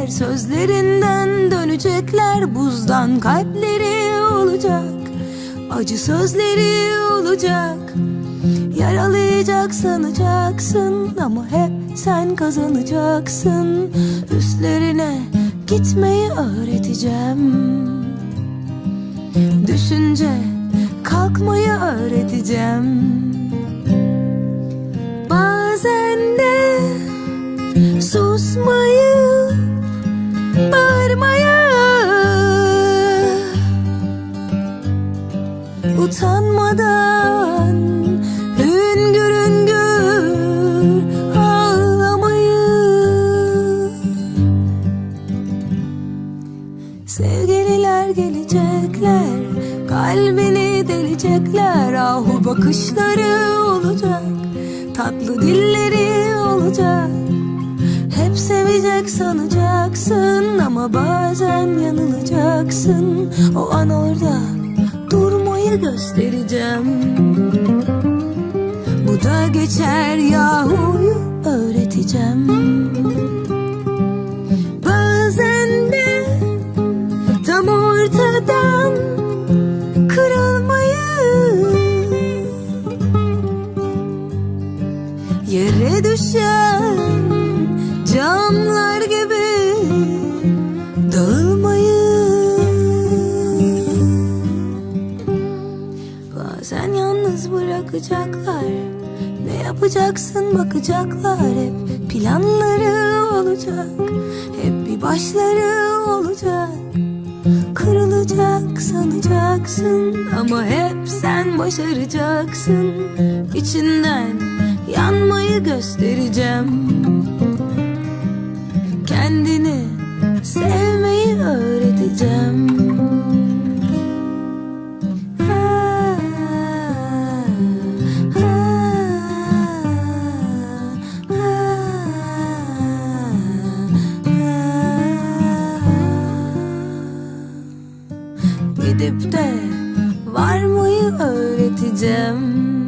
söyleyecekler Sözlerinden dönecekler Buzdan kalpleri olacak. Acı sözleri olacak Yaralayacak sanacaksın Ama hep sen kazanacaksın. Üstlerine gitmeyi öğreteceğim. Düşünce kalkmayı öğreteceğim. Bazen de susmayı, Sevgililer gelecekler Kalbini delecekler. Ahu bakışları olacak Tatlı dilleri olacak. Hep sevecek sanacaksın Ama bazen yanılacaksın. O an orada durmayı göstereceğim. Bu da geçer yahuyu öğreteceğim Yere düşen camlar gibi dağılmayı Bazen yalnız bırakacaklar Ne yapacaksın bakacaklar. Hep planları olacak Hep bir başları olacak. Kırılacak sanacaksın Ama hep sen başaracaksın. İçinden yanmayı göstereceğim. Kendini sevmeyi öğreteceğim. Gidip de varmayı öğreteceğim?